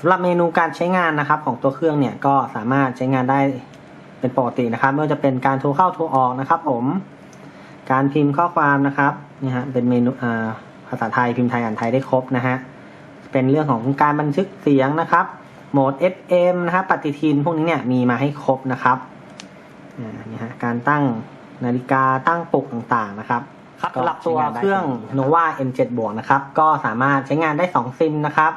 สำหรับเมนูการใช้งานนะครับของตัวเครื่องเนี่ยก็สามารถใช้งานได้เป็นปกตินะครับไม่ว่าจะเป็นการโทรเข้าโทรออกนะครับผม การพิมพ์ข้อความนะครับนี่ฮะเป็นเมนูอ่าภาษาไทยพิมพ์ไทยอ่านไทยได้ครบนะฮะเป็นเรื่องของการบันทึกเสียงนะครับโหมด FM นะครับปฏิทินพวกนี้เนี่ยมีมาให้ครบนะครับอ่านี่ฮะการตั้งนาฬิกาตั้งปลุกต่างๆนะครับครับสำหรับตัวเครื่อง nova n7 บวกนะครับ ก็สามารถใช้งานได้ 2 ซิมนะครับ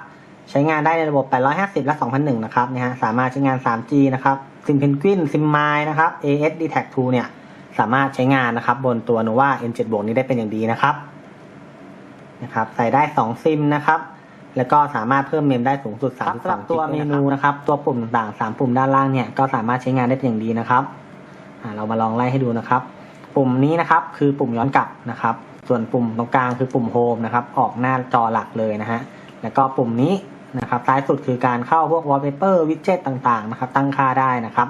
ใช้งานได้ในระบบ 850 และ 2001 นะครับนะฮะสามารถใช้งาน 3G นะครับซิมเพนกวินซิมไมนะครับ AS d t a c 2เนี่ยสามารถใช้งานนะครับบนตัว nova n7 บวกนี้ได้เป็นอย่างดีนะครับนะครับใส่ได้ 2 ซิมนะครับแล้วก็สามารถเพิ่มเมมได้สูงสุดครับ32สำหรับตัวเมนูนะครับ ตัวปุ่มต่างๆ 3 ปุ่มด้านล่างเนี่ยก็สามารถใช้งานได้เป็นอย่างดีนะครับอ่าเรามาลองไล่ให้ดูนะครับ ปุ่มนี้นะครับคือปุ่มย้อนกลับนะครับ ส่วนปุ่มตรงกลางคือปุ่มโฮมนะครับ ออกหน้าจอหลักเลยนะฮะแล้วก็ปุ่มนี้ นะครับ ซ้ายสุดคือการเข้าพวก wallpaper widget ต่างๆนะครับ ตั้งค่าได้นะครับ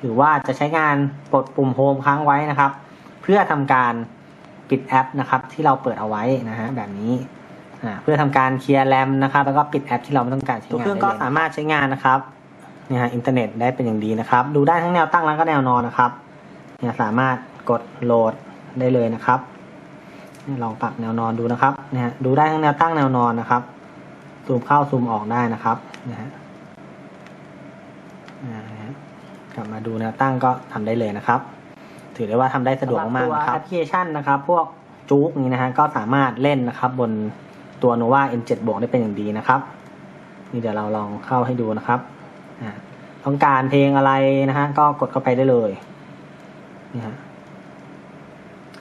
หรือว่าจะใช้งานกดปุ่มโฮมค้างไว้นะครับ เพื่อทำการปิดแอปนะครับ ที่เราเปิดเอาไว้นะฮะแบบนี้อ่าเพื่อทำการเคลียร์แรมนะครับ แล้วก็ปิดแอปที่เราไม่ต้องการใช้งานตัวเครื่องก็สามารถใช้งานนะครับเนี่ยฮะอินเทอร์เน็ตได้เป็นอย่างดีนะครับ ดูได้ทั้งแนวตั้งแล้วก็แนวนอนนะครับเนี่ยสามารถกดโหลดได้เลยนะครับเนี่ยลองปรับแนวนอนดูนะครับเนี่ยดูได้ทั้งแนวตั้งแนวนอนนะครับ ซูมเข้าซูมออกได้นะครับนะฮะกลับมาดูแนวตั้งก็ทำได้เลยนะครับ ถือได้ว่าทำได้สะดวกมากๆนะครับแอปพลิเคชันนะครับ พวกจุกนี้นะฮะก็สามารถเล่นนะครับ บนตัว nova n7 บวกได้เป็นอย่างดีนะครับ นี่เดี๋ยวเราลองเข้าให้ดูนะครับต้องการเพลงอะไรนะฮะก็กดเข้าไปได้เลยนี่ฮะ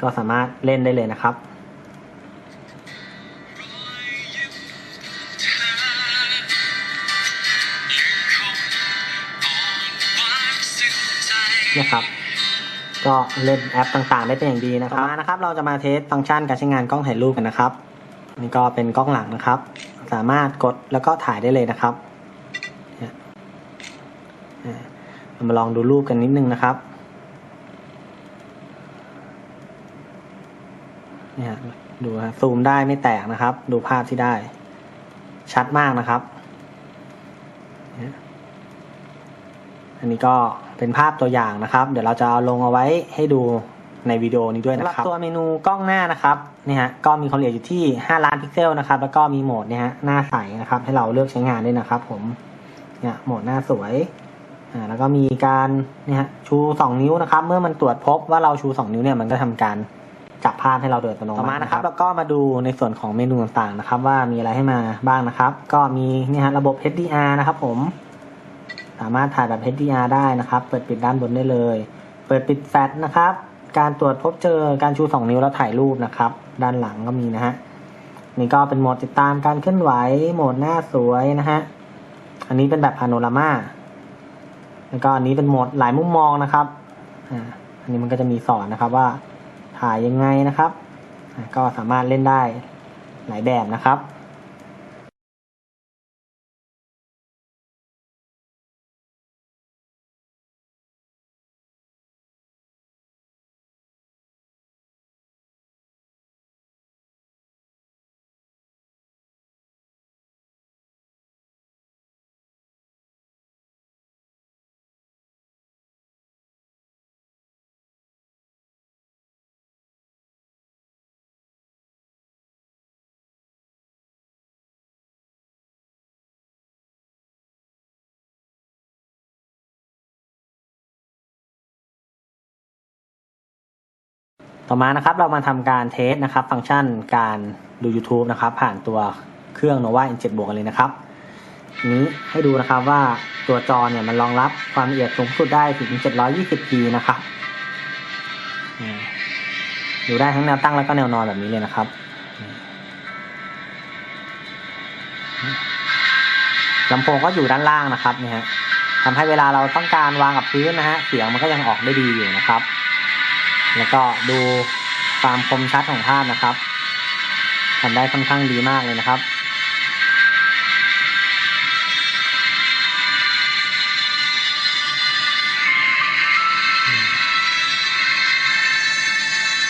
ก็สามารถเล่นได้เลยนะครับ นะครับก็เล่นแอปต่างๆ ได้เป็นอย่างดีนะครับต่อมานะครับ เราจะมาเทสฟังก์ชันการใช้งานกล้องถ่ายรูปกันนะครับนี่ก็เป็นกล้องหลังนะครับ สามารถกดแล้วก็ถ่ายได้เลยนะครับเรามาลองดูรูปกันนิดนึงนะครับเนี่ยฮะดูฮะซูมได้ไม่แตกนะครับ ดูภาพที่ได้ ชัดมากนะครับเนี่ย อันนี้ก็เป็นภาพตัวอย่างนะครับ เดี๋ยวเราจะเอาลงเอาไว้ให้ดูในวิดีโอนี้ด้วยนะครับตัวเมนูกล้องหน้านะครับเนี่ยฮะก็มีความละเอียดอยู่ที่ 5 ล้านพิกเซลนะครับ แล้วก็มีโหมดเนี่ยฮะหน้าใสนะครับ ให้เราเลือกใช้งานด้วยนะครับ ผมเนี่ยโหมดหน้าสวยอ่าแล้วก็มีการเนี่ยฮะชู 2 นิ้วนะครับ เมื่อมันตรวจพบว่าเราชู 2 นิ้วเนี่ยมันก็ทำการจับภาพให้เราโดยอัตโนมัติต่อมานะครับ แล้วก็มาดูในส่วนของเมนูต่างๆนะครับ ว่ามีอะไรให้มาบ้างนะครับ ก็มีเนี่ยฮะระบบ HDR นะครับ ผมสามารถถ่ายแบบ HDR ได้นะครับ เปิดปิดด้านบนได้เลย เปิดปิดแฟลชนะครับ การตรวจพบเจอการชู 2 นิ้วแล้วถ่ายรูปนะครับ ด้านหลังก็มีนะฮะ นี่ก็เป็นโหมดติดตามการเคลื่อนไหว โหมดหน้าสวยนะฮะ อันนี้เป็นแบบพาโนรามาแล้วก็อันนี้เป็นโหมดหลายมุมมองนะครับ อ่า อันนี้มันก็จะมีสอนนะครับว่าถ่ายยังไงนะครับ ก็สามารถเล่นได้หลายแบบนะครับ ต่อมานะครับเรามาทำการเทสนะครับ ฟังก์ชันการดู YouTube นะครับ ผ่านตัวเครื่อง nova n7 บวกกันเลยนะครับ นี้ให้ดูนะครับว่าตัวจอเนี่ยมันรองรับความละเอียดสูงสุดได้ถึง 720p นะครับอ่าดูได้ทั้งแนวตั้งแล้วก็แนวนอนแบบนี้เลยนะครับ ลำโพงก็อยู่ด้านล่างนะครับเนี่ยฮะทำให้เวลาเราต้องการวางกับพื้นนะฮะ เสียงมันก็ยังออกได้ดีอยู่นะครับ แล้วก็ดูความคมชัดของภาพนะครับทำได้ค่อนข้างดีมากเลยนะครับ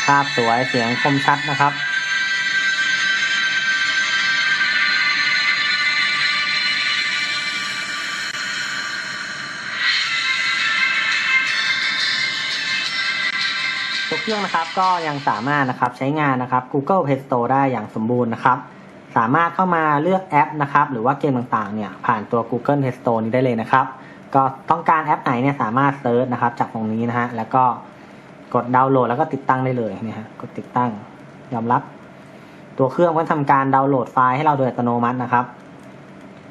ภาพสวยเสียงคมชัดนะครับ เครื่องนะครับ ก็ยังสามารถนะครับใช้งานนะครับ Google Play Store ได้อย่างสมบูรณ์นะครับ สามารถเข้ามาเลือกแอปนะครับ หรือว่าเกมต่างๆเนี่ยผ่านตัว Google Play Store นี้ได้เลยนะครับ ก็ต้องการแอปไหนเนี่ยสามารถเซิร์ชนะครับ จากตรงนี้นะฮะแล้วก็กดดาวน์โหลดแล้วก็ติดตั้งได้เลยนี่ฮะกดติดตั้งยอมรับ ตัวเครื่องก็ทำการดาวน์โหลดไฟล์ให้เราโดยอัตโนมัตินะครับ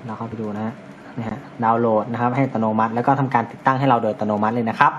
เราเข้าไปดูนะฮะนะฮะดาวน์โหลดนะครับ ให้อัตโนมัติ แล้วก็ทำการติดตั้งให้เราโดยอัตโนมัติเลยนะครับ